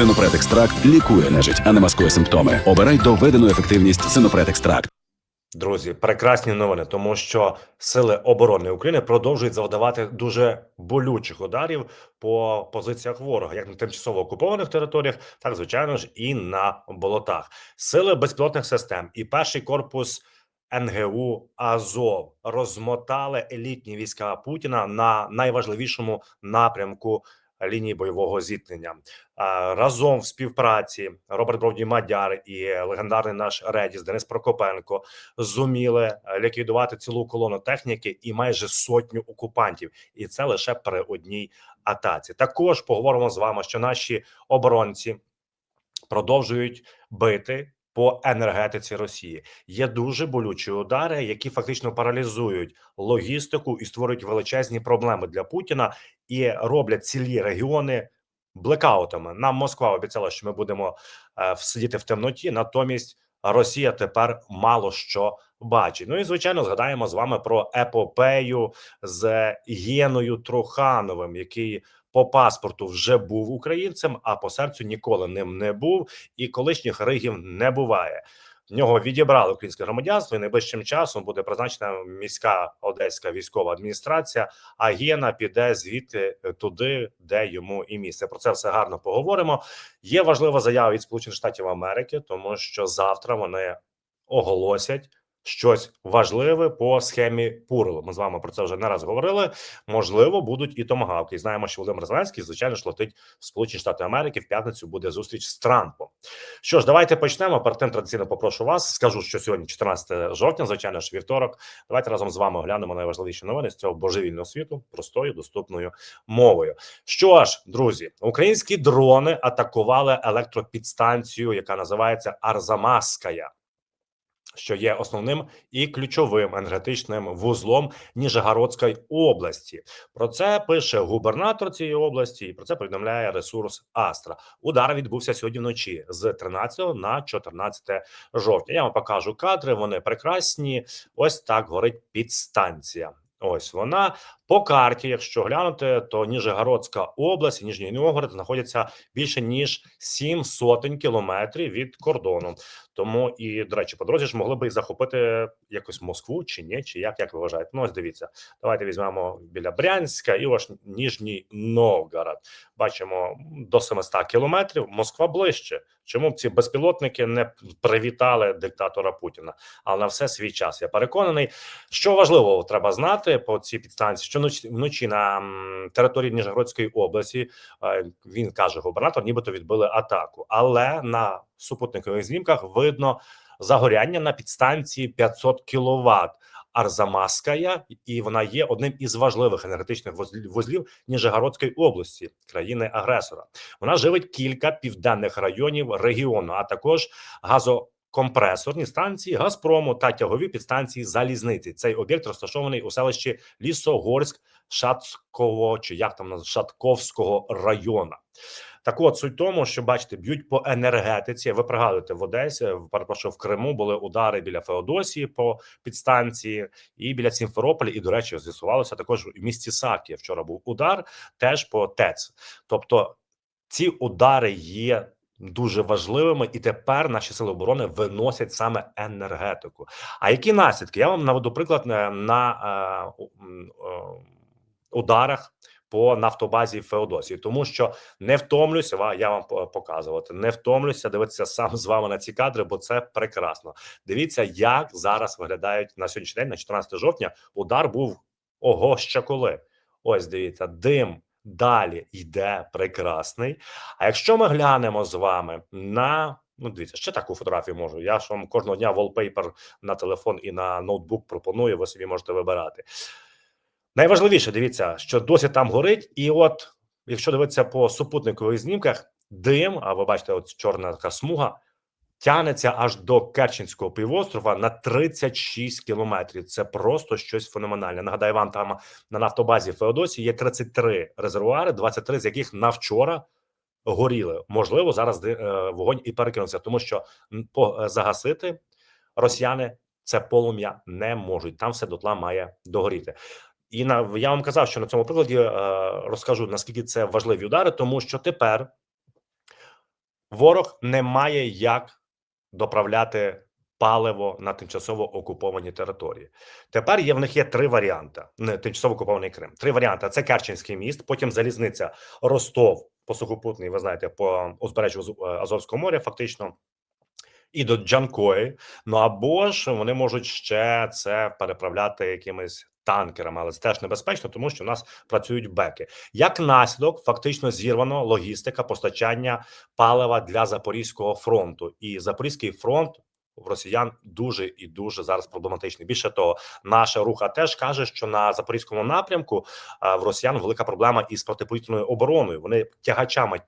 Синопред екстракт лікує нежить, а не маскує симптоми. Обирай доведену ефективність Синопред екстракт. Друзі, прекрасні новини, тому що сили оборони України продовжують завдавати дуже болючих ударів по позиціях ворога, як на тимчасово окупованих територіях, так звичайно ж і на болотах. Сили безпілотних систем і перший корпус НГУ Азов розмотали елітні війська Путіна на найважливішому напрямку лінії бойового зіткнення. Разом в співпраці Роберт Бровдій Мадяр і легендарний наш Редіс Денис Прокопенко зуміли е, ліквідувати цілу колону техніки і майже сотню окупантів, і це лише при одній атаці. Також поговоримо з вами, що наші оборонці продовжують бити. По енергетиці Росії є дуже болючі удари, які фактично паралізують логістику і створюють величезні проблеми для Путіна і роблять цілі регіони блекаутами. Нам Москва обіцяла, що ми будемо е, сидіти в темноті. Натомість Росія тепер мало що бачить. Ну і звичайно, згадаємо з вами про епопею з Єною Трухановим, який по паспорту вже був українцем, а по серцю ніколи ним не був. І колишніх ригів не буває. В нього відібрали українське громадянство, і найближчим часом буде призначена міська одеська військова адміністрація. А Гена піде звідти туди, де йому і місце. Про це все гарно поговоримо. Є важлива заява від Сполучених Штатів Америки, тому що завтра вони оголосять. Щось важливе по схемі Пурл. Ми з вами про це вже не раз говорили. Можливо, будуть і томагавки. І знаємо, що Володимир Зеленський, звичайно ж, летить в Сполучені Штати Америки. В п'ятницю буде зустріч з Трампом. Що ж, давайте почнемо. Перед тим традиційно попрошу вас. Скажу, що сьогодні 14 жовтня, звичайно ж, вівторок. Давайте разом з вами оглянемо найважливіші новини з цього божевільного світу простою доступною мовою. Що ж, друзі, українські дрони атакували електропідстанцію, яка називається Арзамаская що є основним і ключовим енергетичним вузлом Ніжегородської області. Про це пише губернатор цієї області, і про це повідомляє ресурс Астра. Удар відбувся сьогодні вночі з 13 на 14 жовтня. Я вам покажу кадри. Вони прекрасні. Ось так горить підстанція. Ось вона по карті. Якщо глянути, то Ніжегородська область Ніжній Новгород знаходяться більше ніж сім сотень кілометрів від кордону. Тому і до речі, по ж могли і захопити якось Москву чи ні, чи як як ви вважаєте? Ну ось дивіться, давайте візьмемо біля Брянська і ось Ніжній Новгород. Бачимо до 700 кілометрів. Москва ближче. Чому б ці безпілотники не привітали диктатора Путіна? Але на все свій час. Я переконаний, що важливо треба знати по цій підстанції, що вночі, на території Ніжегородської області е, він каже, губернатор, нібито відбили атаку, але на супутникових знімках видно загоряння на підстанції 500 кВт. Арзамаская, і вона є одним із важливих енергетичних вузлів- Ніжегородської області, країни-агресора. Вона живить кілька південних районів регіону, а також газокомпресорні станції Газпрому та тягові підстанції залізниці. Цей об'єкт розташований у селищі Лісогорськ Шатково чи як там Шатковського району. Так от суть тому, що бачите, б'ють по енергетиці. Ви пригадуєте в Одесі, перепрошую, в Криму були удари біля Феодосії по підстанції і біля Сімферополя. І, до речі, з'ясувалося також в місті Сакія. Вчора був удар теж по ТЕЦ. Тобто ці удари є. Дуже важливими, і тепер наші сили оборони виносять саме енергетику. А які наслідки? Я вам наведу приклад е, на е, е, ударах по нафтобазі Феодосії, тому що не втомлюся, я вам показувати, не втомлюся дивитися сам з вами на ці кадри, бо це прекрасно. Дивіться, як зараз виглядають на сьогоднішній день, на 14 жовтня. Удар був ого ще коли. Ось дивіться, дим далі йде прекрасний. А якщо ми глянемо з вами на ну, дивіться, ще таку фотографію можу. Я ж вам кожного дня wallpaper на телефон і на ноутбук пропоную. Ви собі можете вибирати. Найважливіше, дивіться, що досі там горить, і от якщо дивитися по супутникових знімках, дим, а ви бачите, от чорна така смуга, тягнеться аж до Керченського півострова на 36 кілометрів. Це просто щось феноменальне. Нагадаю, вам там на нафтобазі Феодосії є 33 резервуари, 23 з яких на вчора горіли. Можливо, зараз е, вогонь і перекинувся, тому що е, загасити росіяни це полум'я не можуть. Там все дотла має догоріти. І на я вам казав, що на цьому прикладі е, розкажу наскільки це важливі удари, тому що тепер ворог не має як доправляти паливо на тимчасово окуповані території. Тепер є в них є три варіанти: не тимчасово окупований Крим. Три варіанти: це Керченський міст, потім залізниця Ростов по сухопутний, ви знаєте, по узбережжю Аз- Азовського моря, фактично. І до Джанкої, ну або ж вони можуть ще це переправляти якимись танкерами, але це теж небезпечно, тому що у нас працюють беки. Як наслідок, фактично зірвано логістика постачання палива для Запорізького фронту, і Запорізький фронт в росіян дуже і дуже зараз проблематичний. Більше того, наша руха теж каже, що на запорізькому напрямку в росіян велика проблема із протиповітряною обороною. Вони тягачами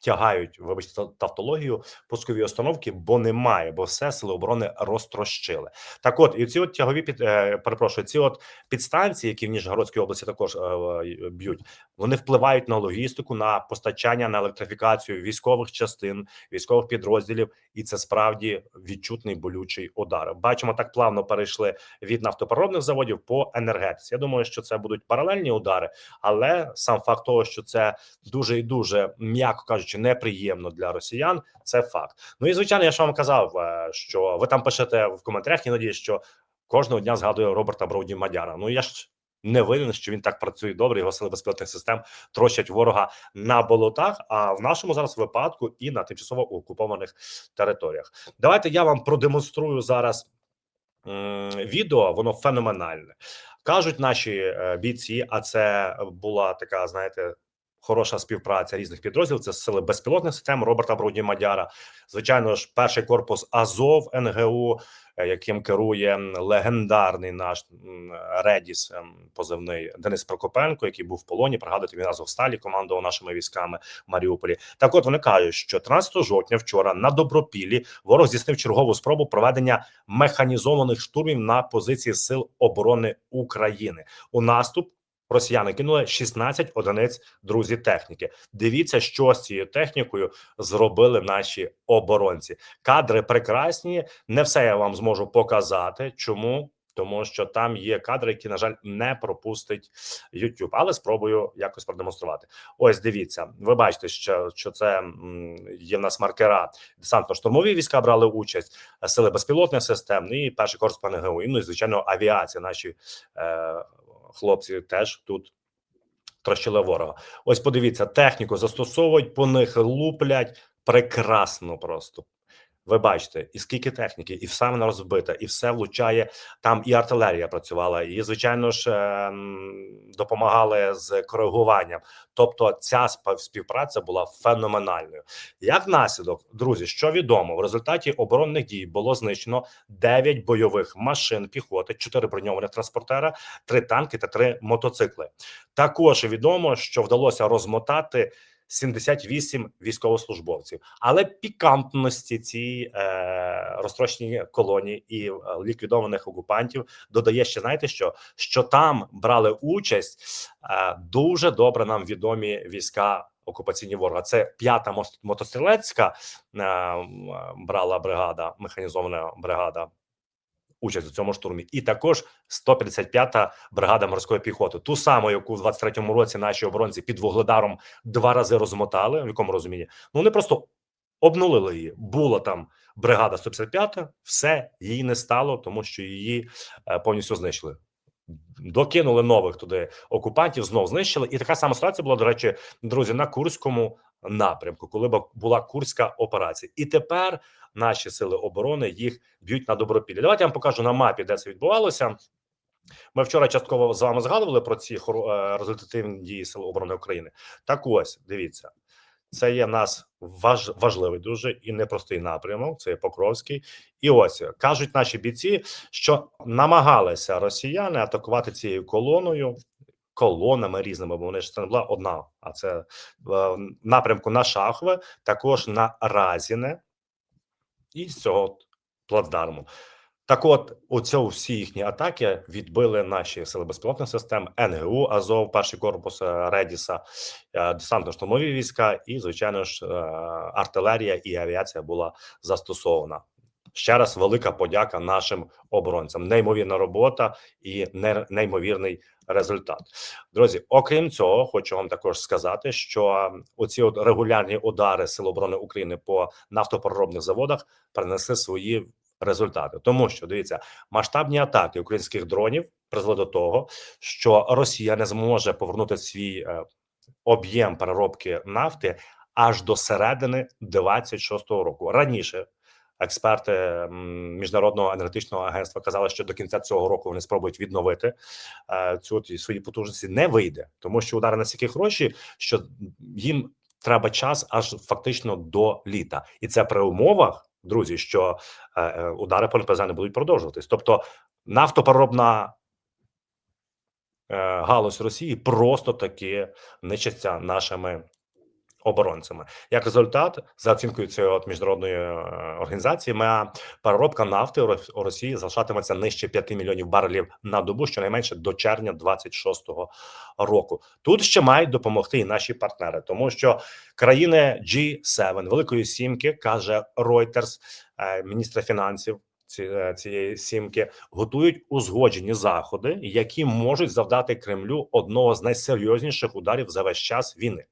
тягають, вибачте, тавтологію пускові установки, бо немає, бо все сили оборони розтрощили. Так, от і ці от тягові під е, перепрошую, ці от підстанції, які в Ніжгородській області також е, е, б'ють, вони впливають на логістику, на постачання, на електрифікацію військових частин, військових підрозділів, і це справді відчутний болючий удар. Бачимо, так плавно перейшли від нафтопереробних заводів по енергетиці. Я думаю, що це будуть паралельні удари, але сам факт того, що це дуже і дуже м'яко кажучи, неприємно для росіян. Це факт. Ну і звичайно, я ж вам казав, е, що ви там пишете в коментарях іноді, що кожного дня згадує Роберта Броуді Мадяра. Ну я ж не винен, що він так працює добре. Його сили безпілотних систем трощать ворога на болотах. А в нашому зараз випадку і на тимчасово окупованих територіях. Давайте я вам продемонструю зараз відео. Воно феноменальне. Кажуть наші е, бійці, а це була така, знаєте, хороша співпраця різних підрозділів. Це сили безпілотних систем Роберта Броуді Мадяра. Звичайно ж, перший корпус Азов НГУ, е, яким керує легендарний наш Редіс, ем, позивний Денис Прокопенко, який був в полоні. Пригадуєте, він Азовсталі командував нашими військами в Маріуполі. Так, от вони кажуть, що 13 жовтня вчора на Добропіллі ворог здійснив чергову спробу проведення механізованих штурмів на позиції сил оборони України. У наступ росіяни кинули 16 одиниць друзі техніки. Дивіться, що з цією технікою зробили наші оборонці. Кадри прекрасні. Не все я вам зможу показати. Чому? Тому що там є кадри, які, на жаль, не пропустить YouTube, але спробую якось продемонструвати. Ось дивіться, ви бачите, що, що це є в нас маркера. Десантно-штурмові війська брали участь, сили безпілотних систем ну і перший корпус ПНГУ. І, Ну і звичайно, авіація. Наші е, хлопці теж тут трощили ворога. Ось подивіться, техніку застосовують, по них луплять прекрасно просто. Ви бачите, і скільки техніки, і все вона розбита, і все влучає. Там і артилерія працювала, і звичайно ж ем, допомагали з коригуванням. Тобто, ця співпраця була феноменальною. Як наслідок, друзі, що відомо, в результаті оборонних дій було знищено 9 бойових машин піхоти, 4 броньованих транспортера, 3 танки та 3 мотоцикли. Також відомо, що вдалося розмотати 78 військовослужбовців, але пікантності ці е, розтрощені колонії і е, ліквідованих окупантів додає ще знаєте що? Що там брали участь е, дуже добре нам відомі війська окупаційні ворога. Це п'ята мотострілецька е, брала бригада, механізована бригада. Участь у цьому штурмі, і також 155-та бригада морської піхоти, ту саму, яку в 23-му році наші оборонці під вугледаром два рази розмотали. В якому розумінні? Ну вони просто обнулили її. Була там бригада 155, все її не стало, тому що її е, повністю знищили. Докинули нових туди окупантів, знов знищили. І така сама ситуація була, до речі, друзі, на Курському напрямку, коли бу- була курська операція. І тепер наші сили оборони їх б'ють на добропіллі. Давайте я вам покажу на мапі, де це відбувалося. Ми вчора частково з вами згадували про ці е, результативні дії Сил оборони України. Так ось дивіться, це є нас важ, важливий дуже і непростий напрямок. Це є Покровський. І ось кажуть наші бійці, що намагалися росіяни атакувати цією колоною. Колонами різними, бо вони ж це не була одна, а це е, в напрямку на Шахове, також на Разіне, і з цього плацдарму. Так, от оцю всі їхні атаки відбили наші сили безпілотних систем НГУ, Азов, перший корпус е, Редіса, е, десантно-штурмові війська, і звичайно ж е, артилерія і авіація була застосована. Ще раз велика подяка нашим оборонцям. Неймовірна робота і не- неймовірний результат. Друзі, окрім цього, хочу вам також сказати, що оці от регулярні удари Сил оборони України по нафтопереробних заводах принесли свої результати, тому що дивіться, масштабні атаки українських дронів призвели до того, що Росія не зможе повернути свій е, об'єм переробки нафти аж до середини 26-го року. Раніше експерти міжнародного енергетичного агентства казали, що до кінця цього року вони спробують відновити е, цю свої потужності. Не вийде, тому що удари настільки хороші, що їм треба час аж фактично до літа, і це при умовах, друзі, що е, е, удари по НПЗ не будуть продовжуватись. Тобто нафтопереробна галузь Росії просто таки нищиться нашими оборонцями. Як результат, за оцінкою цієї от міжнародної е, організації, МЕА, переробка нафти у Рос- Росії залишатиметься нижче 5 мільйонів барелів на добу, щонайменше до червня 26-го року. Тут ще мають допомогти і наші партнери, тому що країни G7, Великої Сімки, каже Reuters, е, міністра фінансів цієї сімки, готують узгоджені заходи, які можуть завдати Кремлю одного з найсерйозніших ударів за весь час війни.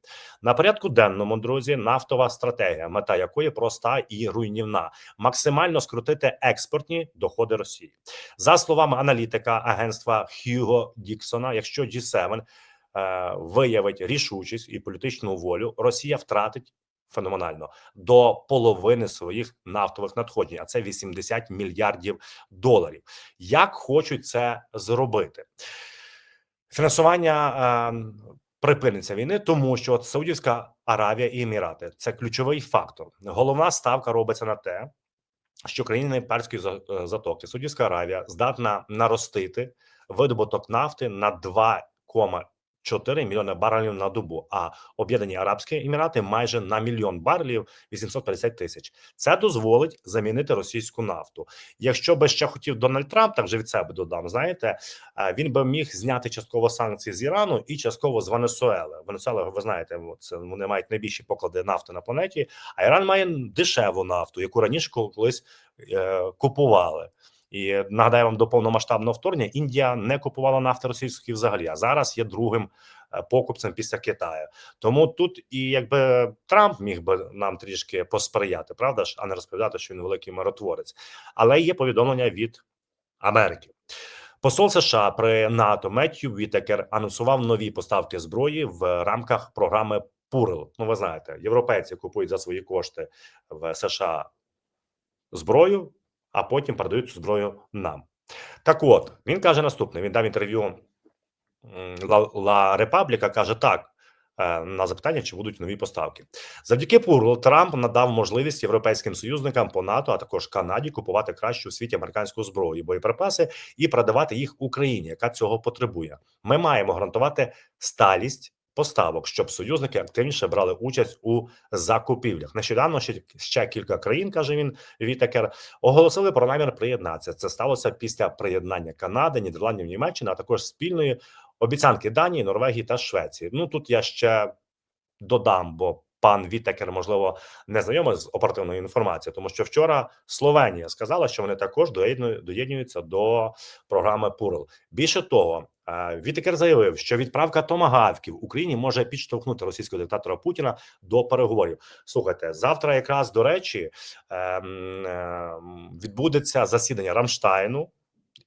На порядку денному, друзі, нафтова стратегія, мета якої проста і руйнівна: максимально скрутити експортні доходи Росії. За словами аналітика агентства Хьюго Діксона, якщо G7 е, виявить рішучість і політичну волю, Росія втратить. Феноменально до половини своїх нафтових надходжень, а це 80 мільярдів доларів. Як хочуть це зробити? Фінансування е, припиниться війни, тому що от Саудівська Аравія і Емірати це ключовий фактор. Головна ставка робиться на те, що країни Перської е, затоки Саудівська Аравія здатна наростити видобуток нафти на 2,4 мільйони барелів на добу. А Об'єднані Арабські Емірати майже на мільйон барелів 850 тисяч. Це дозволить замінити російську нафту. Якщо би ще хотів Дональд Трамп, так же від себе додам. Знаєте, він би міг зняти частково санкції з Ірану і частково з Венесуели. Венесуела, ви знаєте, це вони мають найбільші поклади нафти на планеті. А Іран має дешеву нафту, яку раніше колись е, купували. І нагадаю вам до повномасштабного вторгнення Індія не купувала нафти російської взагалі, а зараз є другим е, покупцем після Китаю. Тому тут і якби Трамп міг би нам трішки посприяти, правда ж, а не розповідати, що він великий миротворець. Але є повідомлення від Америки. Посол США при НАТО Меттью Вітекер анонсував нові поставки зброї в рамках програми Пурл. Ну, ви знаєте, європейці купують за свої кошти в США зброю, а потім передають цю зброю нам. Так от він каже наступне: він дав інтерв'ю Ла, Репабліка. каже так. е, На запитання, чи будуть нові поставки, завдяки Пурл Трамп надав можливість європейським союзникам по НАТО, а також Канаді купувати кращу у світі американську зброю, боєприпаси і продавати їх Україні, яка цього потребує. Ми маємо гарантувати сталість поставок, щоб союзники активніше брали участь у закупівлях. Нещодавно ще, ще кілька країн, каже він Вітекер, оголосили про намір приєднатися. Це сталося після приєднання Канади, Нідерландів, Німеччини, а також спільної обіцянки Данії, Норвегії та Швеції. Ну тут я ще додам, бо пан Вітекер, можливо, не знайомий з оперативною інформацією, тому що вчора Словенія сказала, що вони також доєднують- доєднуються до програми Пурл. Більше того, е, Вітекер заявив, що відправка томагавків Україні може підштовхнути російського диктатора Путіна до переговорів. Слухайте, завтра, якраз до речі, ем, ем, відбудеться засідання Рамштайну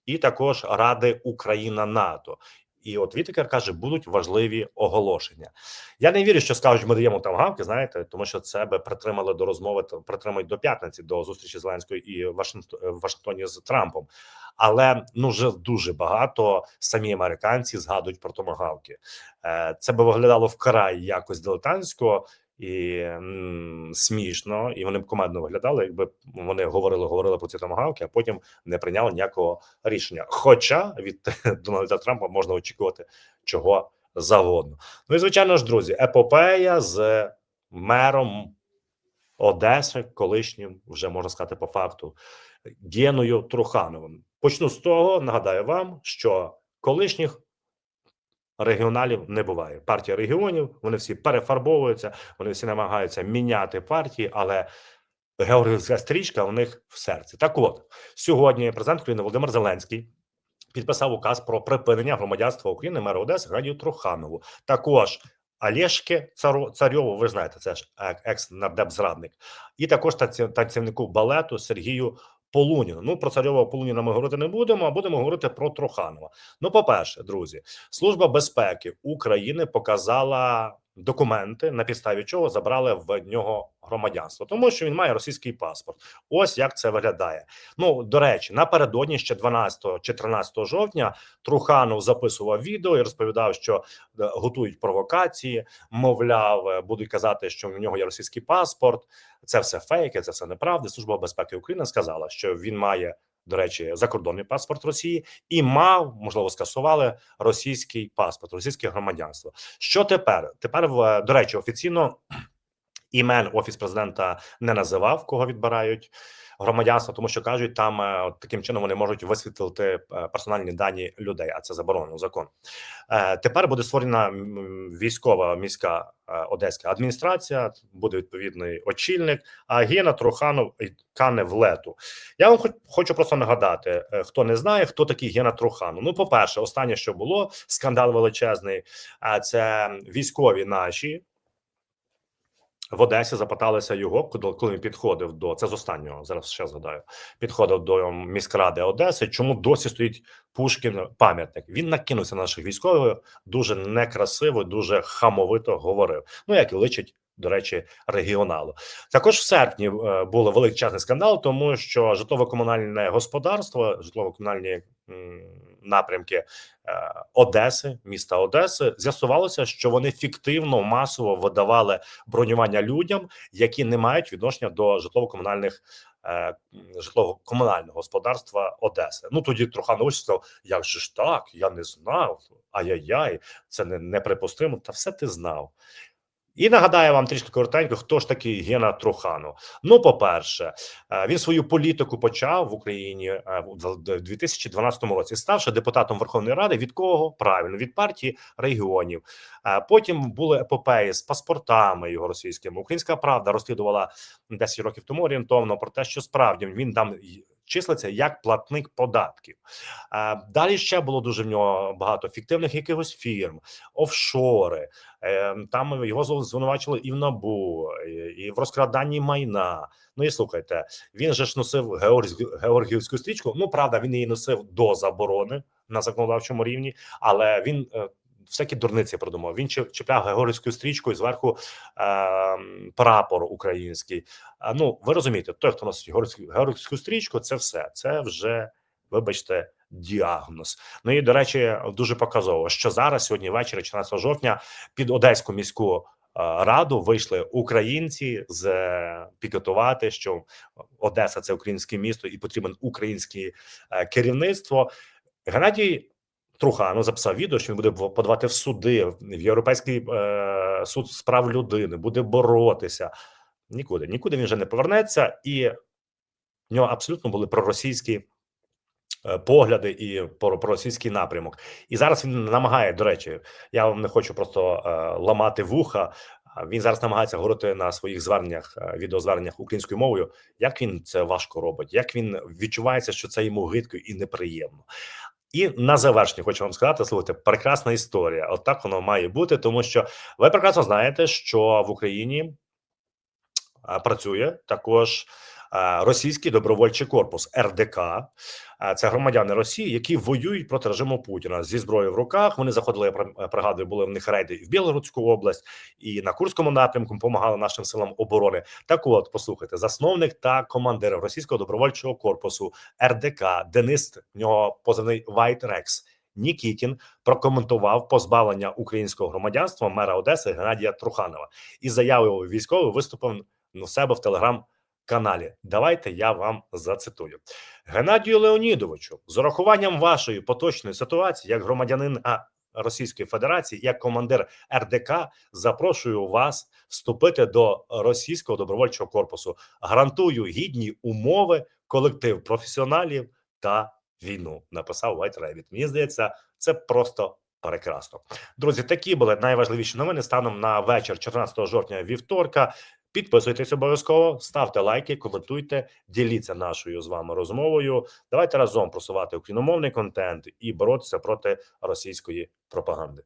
і також Ради Україна НАТО. І от Вітекер каже, будуть важливі оголошення. Я не вірю, що скажуть, ми даємо там гавки, знаєте, тому що це би притримали до розмови, притримають до п'ятниці до зустрічі Зеленської і в в Вашингтоні з Трампом. Але ну вже дуже багато самі американці згадують про томагавки. Е, Це би виглядало вкрай якось дилетантсько і м, смішно, і вони б командно виглядали, якби вони говорили, говорили про ці томагавки, а потім не прийняли ніякого рішення. Хоча від Дональда Трампа можна очікувати чого завгодно. Ну і звичайно ж, друзі, епопея з мером Одеси, колишнім, вже можна сказати, по факту, Геною Трухановим. Почну з того, нагадаю вам, що колишніх регіоналів не буває. Партія регіонів вони всі перефарбовуються, вони всі намагаються міняти партії, але георгіївська стрічка у них в серці. Так от сьогодні президент України Володимир Зеленський підписав указ про припинення громадянства України мера Одеси Геннадію Труханову. Також Олєшки Царьову, ви знаєте, це ж е- екс-нардеп-зрадник, і також танцівнику балету Сергію Полуніну. Ну про Царьова Полуніна ми говорити не будемо, а будемо говорити про Троханова. Ну, по-перше, друзі, Служба безпеки України показала документи, на підставі чого забрали в нього громадянство, тому що він має російський паспорт. Ось як це виглядає. Ну до речі, напередодні ще 12 чи 13 жовтня Труханов записував відео і розповідав, що е, готують провокації. Мовляв, е, будуть казати, що в нього є російський паспорт. Це все фейки, це все неправда. Служба безпеки України сказала, що він має. До речі, закордонний паспорт Росії і мав, можливо, скасували російський паспорт, російське громадянство. Що тепер? Тепер, до речі, офіційно імен офіс президента не називав, кого відбирають громадянство, тому що кажуть, там е, от таким чином вони можуть висвітлити е, персональні дані людей, а це заборонено закон. Е, Тепер буде створена військова міська одеська адміністрація. Буде відповідний очільник. А Гена Труханов кане в лету. Я вам хоч- хочу просто нагадати, хто не знає, хто такий Гена Труханов. Ну, по-перше, останнє, що було, скандал величезний. Це військові наші. В Одесі запиталися його, коли він підходив до це з останнього. Зараз ще згадаю. Підходив до міськради Одеси. Чому досі стоїть Пушкін пам'ятник? Він накинувся на наших військових дуже некрасиво, дуже хамовито говорив. Ну як і личить. До речі, регіоналу також в серпні е, було величезний скандал, тому що житлово-комунальне господарство, житлово-комунальні напрямки е, Одеси, міста Одеси, з'ясувалося, що вони фіктивно масово видавали бронювання людям, які не мають відношення до житлово-комунальних е, житлово-комунального господарства Одеси. Ну тоді Труханович сказав: як же ж так? Я не знав. Ай-яй-яй, це не неприпустимо. Та все ти знав. І нагадаю вам трішки коротенько, хто ж такий Гена Труханов. Ну, по-перше, е, він свою політику почав в Україні е, в 2012 році, ставши депутатом Верховної Ради. Від кого правильно від партії регіонів. Е, Потім були епопеї з паспортами його російськими. Українська правда розслідувала 10 років тому орієнтовно про те, що справді він там числиться як платник податків. Е, Далі ще було дуже в нього багато фіктивних якихось фірм, офшори. Е, Там його зв- звинувачували і в набу, і- в розкраданні майна. Ну і слухайте, він же ж носив Георгіївську стрічку. Ну правда, він її носив до заборони на законодавчому рівні, але він. Всякі дурниці придумав. Він чіп- чіпляв Георгіївську стрічку і зверху е, прапор український. А, ну, ви розумієте, той, хто носить Георгіївську стрічку, це все. Це вже, вибачте, діагноз. Ну і до речі, дуже показово, що зараз, сьогодні ввечері, 14 жовтня, під Одеську міську е, раду вийшли українці з е, пікетувати, що Одеса це українське місто і потрібен українське керівництво. Геннадій Труханов записав відео, що він буде подавати в суди в Європейський е, суд з прав людини, буде боротися. Нікуди, нікуди він вже не повернеться, і в нього абсолютно були проросійські е, погляди і про проросійський напрямок. І зараз він намагає, до речі, я вам не хочу просто е, ламати вуха. Він зараз намагається говорити на своїх зверненнях, е, відеозверненнях українською мовою. Як він це важко робить? Як він відчувається, що це йому гидко і неприємно? І на завершення хочу вам сказати: слухайте, прекрасна історія. От так воно має бути, тому що ви прекрасно знаєте, що в Україні працює також російський добровольчий корпус РДК. Це громадяни Росії, які воюють проти режиму Путіна зі зброєю в руках. Вони заходили, я пригадую, були в них рейди і в Білгородську область, і на Курському напрямку допомагали нашим силам оборони. Так, от послухайте, засновник та командир російського добровольчого корпусу РДК Денис в нього позивний White Rex Нікітін прокоментував позбавлення українського громадянства мера Одеси Геннадія Труханова із заявою військовий виступив у себе в телеграм-каналі. Давайте я вам зацитую Геннадію Леонідовичу. З урахуванням вашої поточної ситуації, як громадянин Російської Федерації, як командир РДК, запрошую вас вступити до російського добровольчого корпусу. Гарантую гідні умови, колектив професіоналів та війну. Написав White Rabbit. Мені здається, це просто прекрасно. Друзі, такі були найважливіші новини станом на вечір 14 жовтня вівторка. Підписуйтесь обов'язково, ставте лайки, коментуйте, діліться нашою з вами розмовою. Давайте разом просувати україномовний контент і боротися проти російської пропаганди.